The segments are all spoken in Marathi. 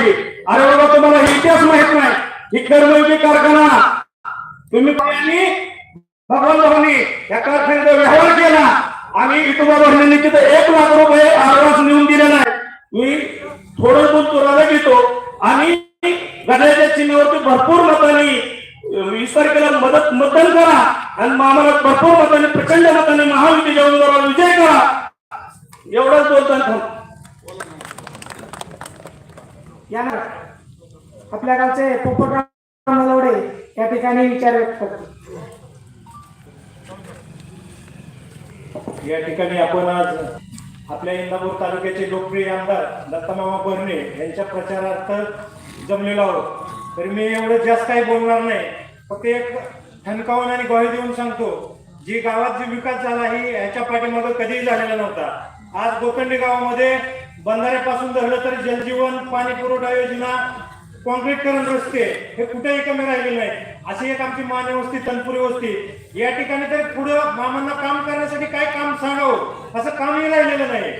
पाहिजे अरे बाबा तुम्हाला इतिहास माहीत नाही. ही कर्मयोगी कारखाना. तुम्ही यांनी भगवान भाऊनी या कारखान्याचा व्यवहार केला. आणि इटोबा भरणे तिथे एक लाख रुपये आवाज नेऊन दिलेला आहे. मी थोडं दूध चोराला घेतो. आणि गड्याच्या चिन्हावरती भरपूर मतांनी वीस तारखेला मदत मतदान करा. आणि मामाला भरपूर मतांनी प्रचंड मतांनी महायुतीच्या उमेदवाराला विजय करा. एवढंच बोलताना थांब. या ना. आपल्या गावचे पोपटराव नलवडे या ठिकाणी विचार व्यक्त करतो. या ठिकाणी आपण आज आपल्या इंदापूर तालुक्याचे लोकप्रिय आमदार दत्तामामा बर्णे यांच्या प्रचारार्थ जमलेलो आहोत. तर मी एवढं जास्त काही बोलणार नाही. फक्त एक ठणकावून आणि ग्वाही देऊन सांगतो जी गावात जी विकास झाला ही ह्याच्या पाठीमागं कधीही झालेला नव्हता. आज गोकंडी गावामध्ये बंधाऱ्यापासून धरलं तर जलजीवन पाणी पुरवठा योजना कॉन्क्रीटकरण रस्ते हे कुठेही कमी राहिले नाही अशी एक आमची मान्य वस्ती तनपुरी वस्ती. या ठिकाणी तर पुढं मामांना काम करण्यासाठी काय काम सांगावं? असं कामही राहिलेलं नाही.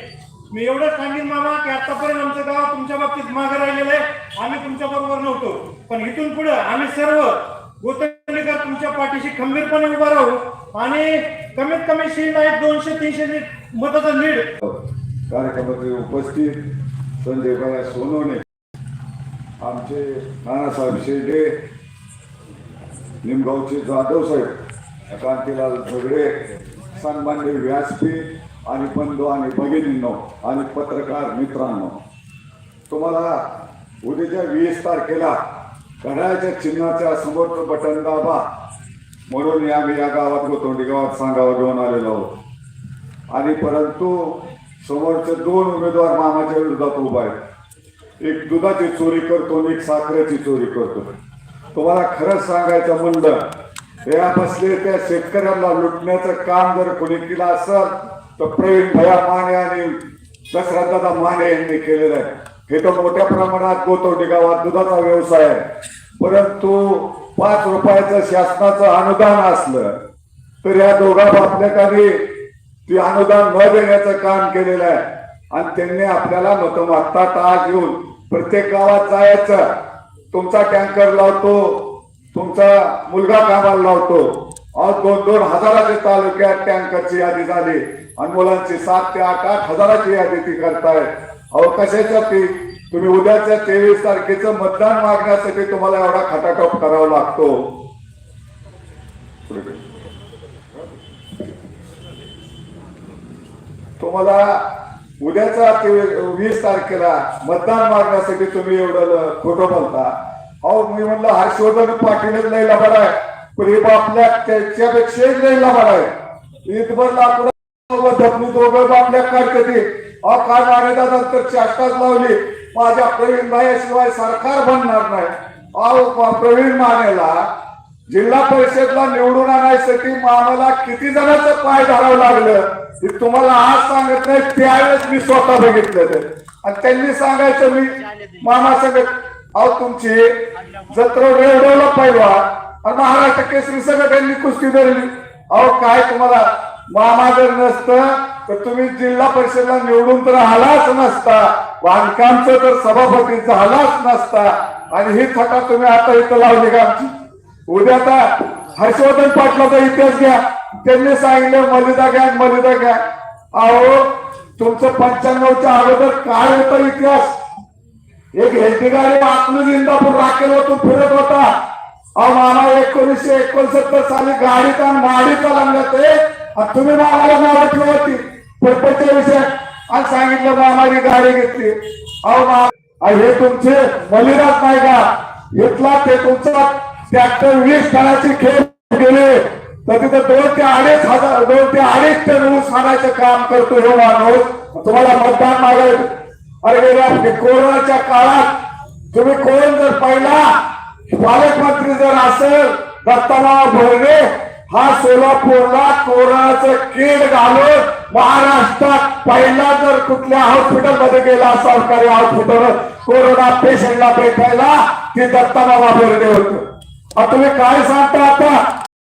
मी एवढंच सांगेन मामा की आतापर्यंत आमचं गाव तुमच्या बाबतीत मागे राहिलेलं आहे. आम्ही तुमच्या बरोबर नव्हतो. पण इथून पुढे आम्ही सर्व गोतंडीकर तुमच्या पाठीशी खंबीरपणे उभा राहू आणि कमीत कमी शी नाही दोनशे तीनशे मताचा लीड. कार्यक्रमाचे उपस्थित संजय बाया सोनवणे आमचे नानासाहेब शेंडे निमगावचे जाधव साहेब कांतीलाल झगडे सन्मान्य व्यासपीठ आणि बंधू आणि भगिनींनो आणि पत्रकार मित्रांनो तुम्हाला उद्याच्या वीस तारखेला घड्याच्या चिन्हाच्या समोर बटन दाबा. म्हणून आम्ही या गावात गोतोंडी गावात सांगावं घेऊन आलेलो आहोत. आणि परंतु समोरचे दोन उमेदवार मामाच्या विरोधात उभा आहेत. एक दुधाची चोरी करतो आणि एक साखरेची चोरी करतो. तुम्हाला खरंच सांगायचं म्हणलं या बसले त्या शेतकऱ्यांना लुटण्याचं काम जर कोणी केलं असेल तर प्रवीण भया माने आणि दशरथदादा माने यांनी केलेलं आहे. हे तर मोठ्या प्रमाणात गोतवडी गावात दुधाचा व्यवसाय आहे. परंतु पाच रुपयाचं शासनाचं अनुदान असलं तर या दोघा बापल्याकांनी ती अनुदान न देण्याचं काम केलेलं आहे. आणि त्यांनी आपल्याला मत मागतात आज येऊन प्रत्येक गावात जायचं. तुमचा टँकर लावतो तुमचा मुलगा कामाला लावतो. आज दोन दोन हजाराच्या तालुक्यात टँकरची यादी झाली. आणि मुलांची सात ते आठ आठ हजाराची यादी ती करताय. अहो कशासाठी तुम्ही उद्याच्या तेवीस तारखेचं मतदान मागण्यासाठी तुम्हाला एवढा खटाटोप करावा लागतो. तुम्हाला उद्याचा ते वीस तारखेला मतदान मागण्यासाठी तुम्ही एवढं खोटं बोलता अहो मी म्हणलं हर्षवर्धन पाटीलच लय लबाड आहे. पण हे आपल्या त्याच्यापेक्षाही नाही लबाड आहे. इथभर लाकडं धपणी दोघं बापल्या काढते ते अहो काय मारेदादा तर चाष्टाच लावली. माझ्या प्रवीण भाईशिवाय सरकार बनणार नाही. अहो प्रवीण मानेला जिल्हा परिषदला निवडून आणायसाठी मामाला किती जणांचं पाय धरावं लागलं? हे तुम्हाला आज सांगत नाही त्यावेळेस मी स्वतः बघितलं आणि त्यांनी सांगायचं मी मामा सांगत अहो तुमची जत्र रेवडवला पाहिजे आणि महाराष्ट्र केसरी सगळं त्यांनी कुस्ती धरली. अहो काय तुम्हाला मामा जर नसतं तर तुम्ही जिल्हा परिषदला निवडून तर आलाच नसता. बांधकामचं तर सभापती झालाच नसता. आणि ही थटा तुम्ही आता इथं लावली का आमची? उद्या आता हर्षवर्धन पाटलाचा इतिहास घ्या. त्यांनी सांगितलं मलिदा घ्या मलिदा घ्या. अहो तुमचं पंच्याण्णवच्या अगोदर काय होता इतिहास? एक हेल्दी गाडी आपलं इंदापूर राखेल फिरत होता. अहो मामा एकोणीसशे एकोणसत्तर साली गाडीत आणि माडीचा लागला ते तुम्ही मामाला नाव ठेवती होती पडपडच्या विषय आणि सांगितलं मामाची गाडी घेतली. अहो मा हे तुमचे मलिदाच नाही का? इथला ते तुमचा ट्रॅक्टर वीस टनाची खेळ गेले तर तिथं दोन ते अडीच हजार दोन ते अडीच टन ऊस आणायचं काम करतो हे माणूस. तुम्हाला मतदान मागायचं अरे गेल्या कोरोनाच्या काळात तुम्ही कोण जर पहिला पालकमंत्री जर असेल दत्ताराव भरणे हा सोलापूरला कोरोनाचं किट घालून महाराष्ट्रात पहिला जर कुठल्या हॉस्पिटलमध्ये गेला सरकारी हॉस्पिटल कोरोना पेशंटला भेटायला ते दत्ताराव भरणे होते तुम्ही काय सांगता आता?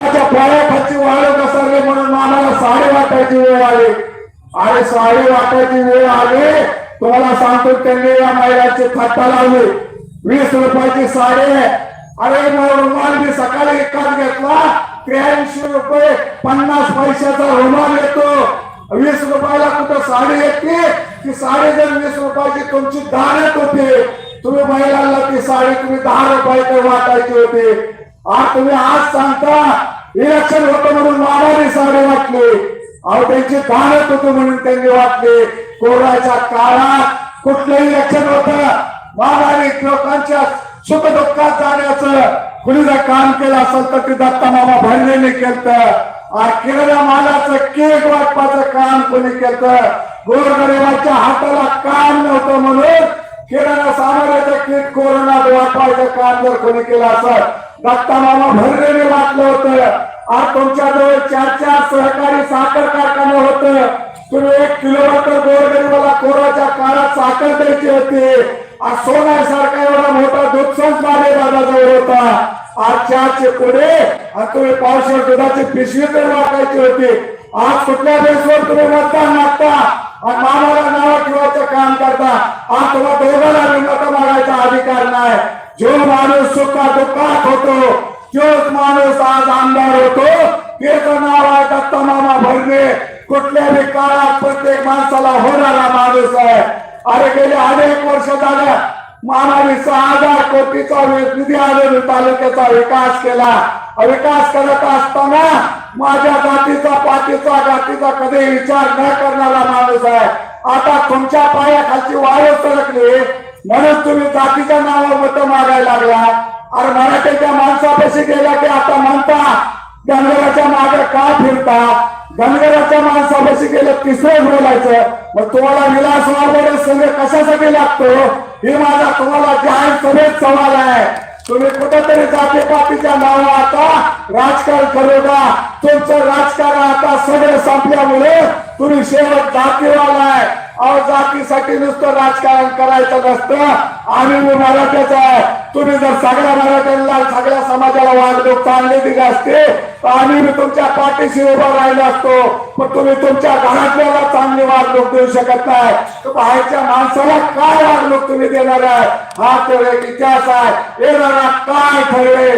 माझ्या पायाखालची वाळ घसरली म्हणून आम्हाला साडे वाटायची वेळ आली. आणि साडे वाटायची वेळ आली तुम्हाला सांगतो त्यांनी या महिलाची थट्टा लावली. वीस रुपयाची साडे अरे मग रुमाल मी सकाळी एकाच घेतला त्र्याऐंशी रुपये पन्नास पैशाचा रुमाल येतो. वीस रुपयाला कुठं साडी येते? ती साडी जर वीस रुपयाची तुमची दानत होती. तुम्ही महिलांना ती साडी तुम्ही दहा रुपयाकडे वाटायची होती. आज तुम्ही आज सांगता इलेक्शन होतं म्हणून मामाने साडी वाटली. अहो त्यांची दानत होतो म्हणून त्यांनी वाटली. कोरोनाच्या काळात कुठलंही इलेक्शन होतं मामाने लोकांच्या सुख दुःखात जाण्याचं कुणी जर काम केलं असेल तर ते दत्ता मामा भरलेने केलं केलेल्या मालाचं केक वाटपाचं काम कोणी केलं गोरगरिबाच्या हाताला काम नव्हतं म्हणून किराणा सामान्याचं किट कोरोनात वाटवायचं काम जर कोणी केलं असत दत्ता मामा भरलेले वाटलं होतं. आज तुमच्या जवळ चार चार सहकारी साखर कारखाने होतं. तुम्ही एक किलोमीटर गोरगरिबाला कोरोनाच्या काळात साखर द्यायची होती. आज सोनार सारखा एवढा मोठा दूध संच दादाजवळ होता. आज चहाचे पुढे आणि तुम्ही पावसाळ दुधाची पिशवी तर वाटायची होती. आज कुठल्या बेसवर तुम्ही मतदान मागता? आणि मामाला नाव ठेवायचं काम करता. आज तुम्हाला दोघांना बी मागायचा अधिकार नाही. जो माणूस सुखा दुःखात होतो तोच माणूस आज आमदार होतो. त्याच नाव आहे दत्ता मामा भरणे कुठल्याही काळात प्रत्येक माणसाला होणारा माणूस आहे. अरे गेले अनेक वर्ष झाल्या मानाने सहा हजार कोटीचा निधी आलेली तालुक्याचा विकास केला. विकास करत असताना माझ्या जातीचा पाठीचा जातीचा कधी विचार न करणारा माणूस आहे. आता तुमच्या पायाखालची वाळू सरकली म्हणून तुम्ही जातीच्या नावावर मत मागायला लागला. अरे मराठीच्या माणसापाशी गेला की आता म्हणता धनगराच्या मागे का फिरता? धनगराच्या माणसापाशी गेलं तिसरं बोलायचं. मग तुम्हाला विलास वाढवणे संघ कशासाठी लागतो? हे माझा तुम्हाला जाहीर सभेत सवाल आहे. तुम्ही कुठेतरी जातीपातीच्या नावा आता. राजकारण करू का तुमचं राजकारण आता सगळं संपल्यामुळे तुम्ही शेवट जातीवाला आहे. अहो जातीसाठी नुसतं राजकारण करायचं नसतं. आम्ही मी मराठ्याचा आहे. तुम्ही जर सगळ्या मराठ्यांना सगळ्या समाजाला वागणूक चांगली दिली असते तर आम्ही मी तुमच्या पाठीशी उभा राहिलो असतो. पण तुम्ही तुमच्या घरातल्याला चांगली वागणूक देऊ शकत नाही. बाहेरच्या माणसाला काय वागणूक तुम्ही देणार आहे? हा तर एक इतिहास आहे. येणारा काय ठरले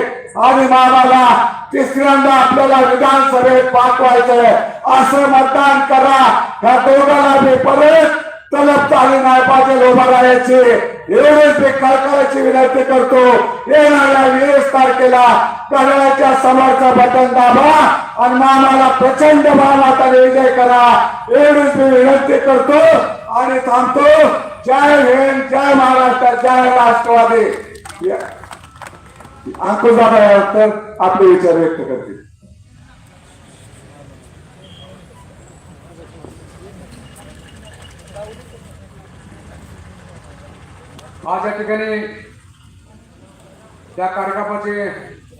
आणि मामाला तिसऱ्यांदा आपल्याला विधानसभेत पाठवायचंय. असं मतदान करा. ह्या दोघांना मी परत तलब चालू नाही पाहिजे उभा राहायची. एवढेच ते कळकळाची विनंती करतो. येणाऱ्या वीस तारखेला कळ्याच्या समोरचं बटन दाबा आणि मामाला प्रचंड बहुमताने विजय करा. एवढीच मी विनंती करतो आणि थांबतो. जय हिंद जय महाराष्ट्र जय राष्ट्रवादी. अंकुश अंकुशदादा यानंतर आपले विचार व्यक्त करतील. आज या ठिकाणी त्या कार्यक्रमाचे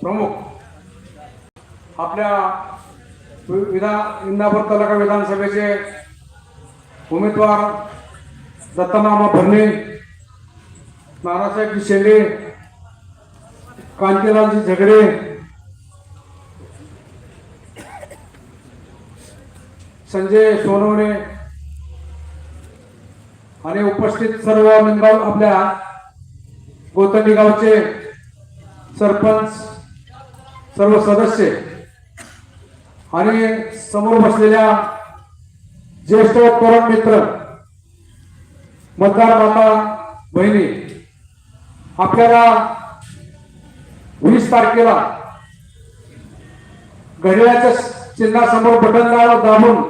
प्रमुख आपल्या विधा इंदापूर तालुका विधानसभेचे उमेदवार दत्तमामा भरणे नारासाहेबजी शेंडे कांतीलालजी झगडे संजय सोनवणे आणि उपस्थित सर्व निमगाव आपल्या गौतमी गावचे सरपंच सर्व सदस्य आणि समोर बसलेल्या ज्येष्ठ तरुण मित्र मतदार माता बहिणी आपल्याला वीस तारखेला घड्याळाच्या चिन्हासमोर बटन दाबून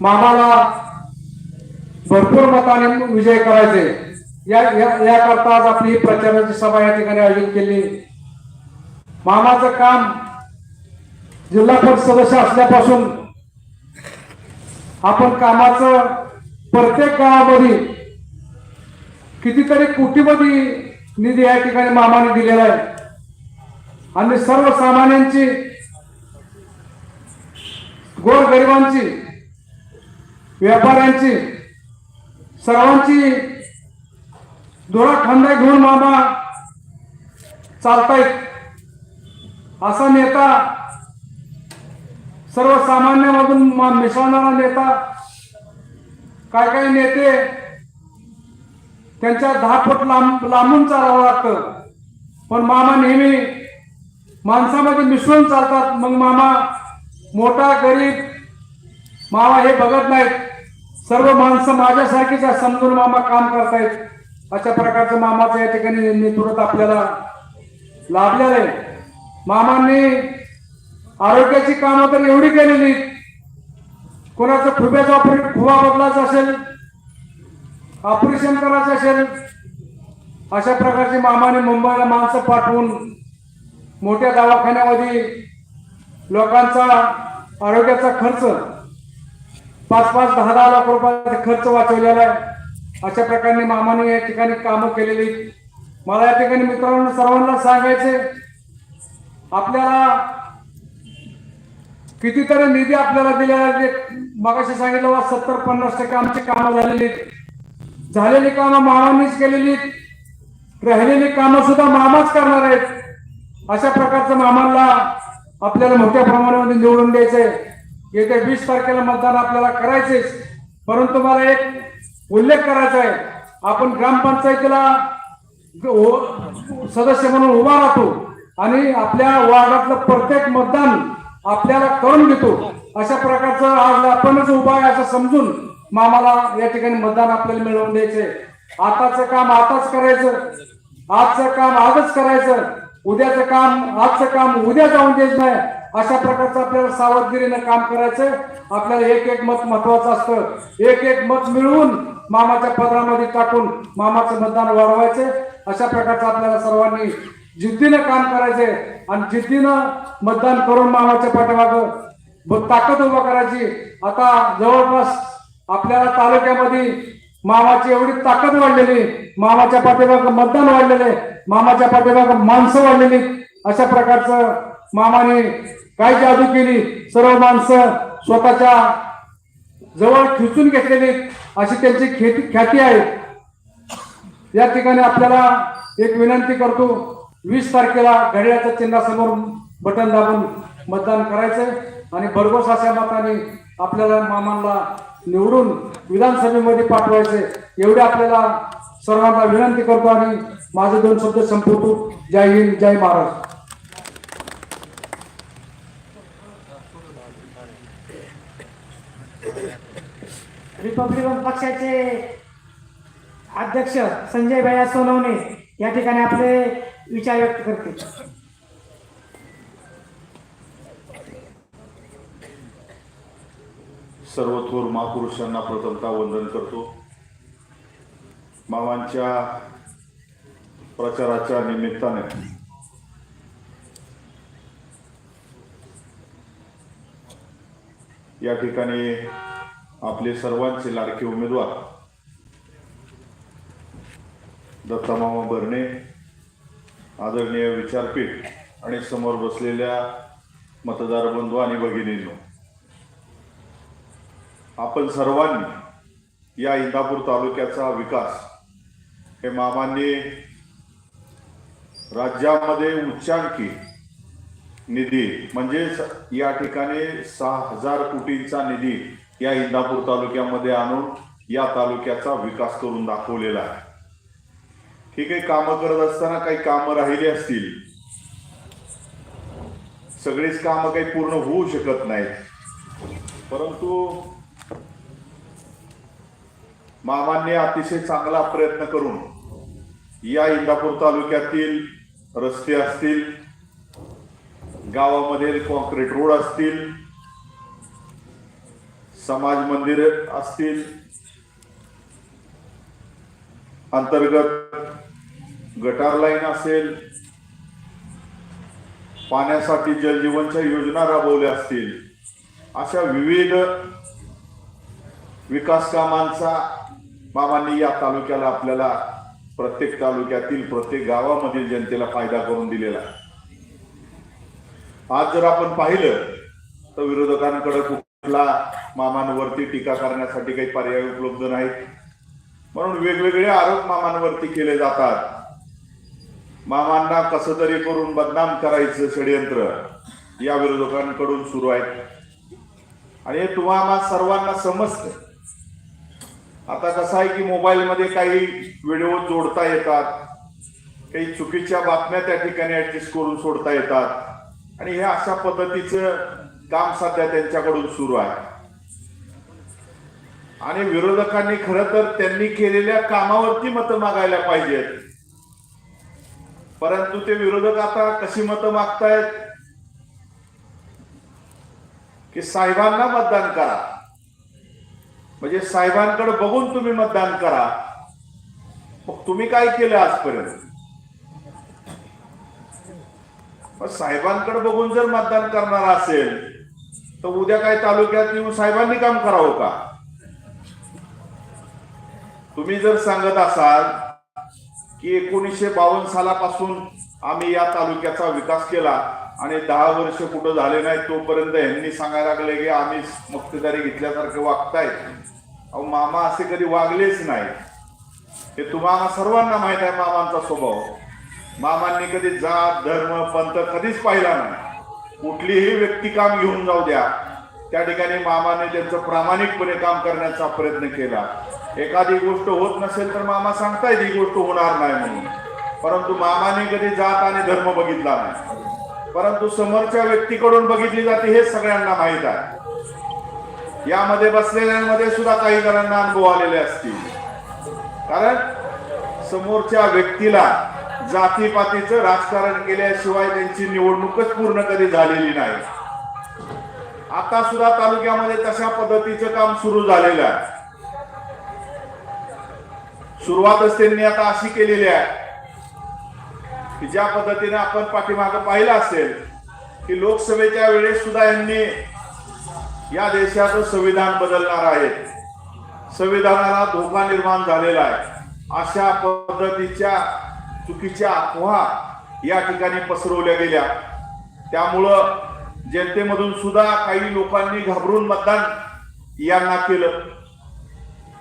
मामाला भरपूर मताने विजय करायचे. या या- याकरता आज आपली प्रचाराची सभा या ठिकाणी आयोजित केली. मामाचं काम जिल्हा परिषद सदस्य असल्यापासून आपण कामाचं प्रत्येक गावामध्ये कितीतरी कोटीमध्ये निधी या ठिकाणी मामाने दिलेला आहे. आणि सर्वसामान्यांची गोरगरिबांची व्यापाऱ्यांची सर्वांची दोराखंड घेऊन मामा. चालतायत. असा नेता सर्वसामान्यामधून मिसळणारा नेता काय काय नेते त्यांच्या दहा फूट लांब लांबून चालावं लागतं. पण मामा नेहमी माणसामध्ये मिसळून चालतात. मग मामा मोठा गरीब मामा हे बघत नाहीत. सर्व माणसं माझ्यासारखीच आहे समजून मामा काम करतायत. अशा प्रकारचं मामाचं या ठिकाणी नेतृत्व आपल्याला लाभलेलं आहे. मामांनी आरोग्याची कामं तर एवढी केलेली कोणाचं खुब्याचा ऑपरेट खुवा बदलायचा असेल ऑपरेशन करायचं असेल अशा प्रकारची मामाने मुंबईला माणसं पाठवून मोठ्या दवाखान्यामध्ये लोकांचा आरोग्याचा खर्च पाच पाच दहा दहा लाख रुपयाचा खर्च वाचवलेला आहे. अशा प्रकारे मामाने या ठिकाणी कामं केलेली मला या ठिकाणी मित्रांनो सर्वांना सांगायचे आपल्याला कितीतरी निधी आपल्याला दिलेला आहे. मगाशी सांगितलं बा सत्तर पन्नास टक्के आमची कामं झालेली झालेली कामं मामांनीच केलेली राहिलेली कामं सुद्धा मामाच करणार आहेत. अशा प्रकारचं मामांना आपल्याला मोठ्या प्रमाणामध्ये निवडून द्यायचंय. येत्या वीस तारखेला मतदान आपल्याला करायचेच परंतु मला एक उल्लेख करायचा आहे. आपण ग्रामपंचायतीला हो, सदस्य म्हणून उभा राहतो आणि आपल्या वार्डातलं प्रत्येक मतदान आपल्याला करून घेतो. अशा प्रकारचं आज आपणच उभा आहे असं समजून मामाला या ठिकाणी मतदान आपल्याला मिळवून द्यायचंय. आताचं काम आताच करायचं. आजचं काम आजच करायचं. उद्याचं काम आजचं काम उद्या जाऊन द्यायचं नाही. अशा प्रकारचं आपल्याला सावधगिरीनं काम करायचं आपल्याला एक एक मत महत्वाचं असतं. एक एक मत मिळवून मामाच्या पदरामध्ये टाकून मामाचं मतदान वाढवायचं अशा प्रकारचं आपल्याला सर्वांनी जिद्दीनं काम करायचे आणि जिद्दीनं मतदान करून मामाच्या पाठीमाग ताकद उभा करायची. आता जवळपास आपल्याला तालुक्यामध्ये मामाची एवढी ताकद वाढलेली. मामाच्या पाठीमाग मतदान वाढलेले मामाच्या पाठीमाग माणसं वाढलेली. अशा प्रकारचं मामाने काय जादू केली? सर्व माणसं स्वतःच्या जवळ खिचून घेतलेली अशी त्यांची खेती ख्याती आहे. या ठिकाणी आपल्याला एक विनंती करतो वीस तारखेला घड्याळाच्या चिन्हासमोर बटन दाबून मतदान करायचं आणि भरघोस अशा मताने आपल्याला मामांना निवडून विधानसभेमध्ये पाठवायचे एवढे आपल्याला सर्वांना विनंती करतो आणि माझे दोन शब्द संपवतो. जय हिंद जय महाराष्ट्र. रिपब्लिकन पक्षाचे अध्यक्ष संजय भैया सोनवणे या ठिकाणी आपले विचार व्यक्त करतील. सर्व थोर महापुरुषांना प्रथमता वंदन करतो. मावांच्या प्रचाराच्या निमित्ताने या ठिकाणी आपले सर्वांचे लाडके उमेदवार. दत्तामामा भरणे आदरणीय विचारपीठ आणि समोर बसलेल्या मतदार बंधू आणि भगिनींनो आपण सर्वांनी या इंदापूर तालुक्याचा विकास हे मामांनी राज्यामध्ये उच्चांकी निधी म्हणजेच या ठिकाणी सहा हजार कोटींचा निधी या इंदापूर तालुक्यामध्ये आणून या तालुक्याचा विकास करून दाखवलेला आहे. ठीक आहे कामं करत असताना काही कामं राहिली असतील सगळीच कामं काही पूर्ण होऊ शकत नाहीत. परंतु मामांनी अतिशय चांगला प्रयत्न करून या इंदापूर तालुक्यातील रस्ते असतील गावामध्ये कॉन्क्रीट रोड असतील समाज मंदिर असतील अंतर्गत गटार लाईन असेल पाण्यासाठी जलजीवनच्या योजना राबवल्या असतील अशा विविध विकास कामांचा मामांनी या तालुक्याला आपल्याला प्रत्येक तालुक्यातील प्रत्येक गावामधील जनतेला फायदा करून दिलेला आज जर आपण पाहिलं तर विरोधकांकडे कुठला मामांवरती टीका करण्यासाठी काही पर्याय उपलब्ध नाहीत. म्हणून वेगवेगळे आरोप मामांवरती केले जातात. मामांना कसं तरी करून बदनाम करायचं षडयंत्र या विरोधकांकडून सुरू आहेत. आणि हे तुम्हाला सर्वांना समजतं आता कसं आहे की मोबाईलमध्ये काही व्हिडिओ जोडता येतात. काही चुकीच्या बातम्या त्या ठिकाणी ऍडजस्ट करून सोडता येतात. आणि हे अशा पद्धतीचं काम सध्या त्यांच्याकडून सुरू आहे. आणि विरोधकांनी खरं तर त्यांनी केलेल्या कामावरती मतं मागायला पाहिजेत. परंतु ते विरोधक आता कशी मतं मागतायत? की साहेबांना मतदान करा. म्हणजे साहेबांकडे बघून तुम्ही मतदान करा. मग तुम्ही काय केलं आजपर्यंत? मग साहेबांकडे बघून जर मतदान करणार असेल तर उद्या काय तालुक्यात येऊन साहेबांनी काम करावं का? तुम्ही जर सांगत असाल की एकोणीसशे बावन्न सालापासून आम्ही या तालुक्याचा विकास केला आणि दहा वर्ष कुठं झाले नाही तोपर्यंत यांनी सांगायला लागले की आम्ही मक्तेदारी घेतल्यासारखे वागतायत अहो मामा असे कधी वागलेच नाही. हे तुम्हाला सर्वांना माहीत आहे मामांचा स्वभाव. मामांनी कधी जात धर्म पंथ कधीच पाहिला नाही. कुठलीही व्यक्ती काम घेऊन जाऊ द्या. त्या ठिकाणी मामाने त्यांचं प्रामाणिकपणे काम करण्याचा प्रयत्न केला. एखादी गोष्ट होत नसेल तर मामा सांगतायत ही गोष्ट होणार नाही म्हणून. परंतु मामाने कधी जात आणि धर्म बघितला नाही. परंतु समोरच्या व्यक्तीकडून बघितली जाते हे सगळ्यांना माहीत आहे. यामध्ये बसलेल्यांमध्ये सुद्धा काही जणांना अनुभव आलेले असतील. कारण समोरच्या व्यक्तीला जातीपातीचं राजकारण केल्याशिवाय त्यांची निवडणूकच पूर्ण कधी झालेली नाही. आता सुद्धा तालुक्यामध्ये तशा पद्धतीचं काम सुरू झालेलं आहे. सुरुवातच त्यांनी आता अशी केलेली आहे की ज्या पद्धतीने आपण पाठीमाग पाहिलं असेल की लोकसभेच्या वेळेस सुद्धा यांनी या देशाचं संविधान बदलणार आहे. संविधानाला धोका निर्माण झालेला आहे. अशा पद्धतीच्या चुकीच्या अफवा या ठिकाणी पसरवल्या गेल्या. त्यामुळं जनतेमधून सुद्धा काही लोकांनी घाबरून मतदान यांना केलं.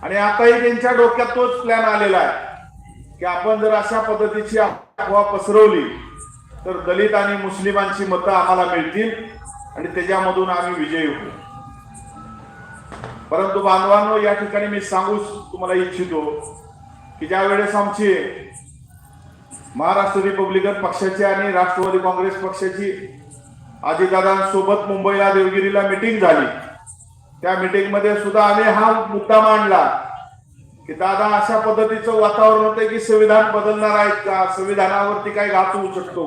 आणि आताही त्यांच्या डोक्यात तोच प्लॅन आलेला आहे की आपण जर अशा पद्धतीची अफवा पसरवली तर दलित आणि मुस्लिमांची मतं आम्हाला मिळतील आणि त्याच्यामधून आम्ही विजयी होऊ. परंतु बांधवांनो या ठिकाणी मी सांगू तुम्हाला इच्छितो की ज्या वेळेस आमची महाराष्ट्र रिपब्लिकन पक्षाची आणि राष्ट्रवादी काँग्रेस पक्षाची अजितदादांसोबत मुंबईला देवगिरीला मिटिंग झाली. त्या मीटिंगमध्ये सुद्धा आम्ही हा मुद्दा मांडला की दादा अशा पद्धतीचं वातावरण होतं की संविधान बदलणार आहेत का? संविधानावरती काय घात होऊ शकतो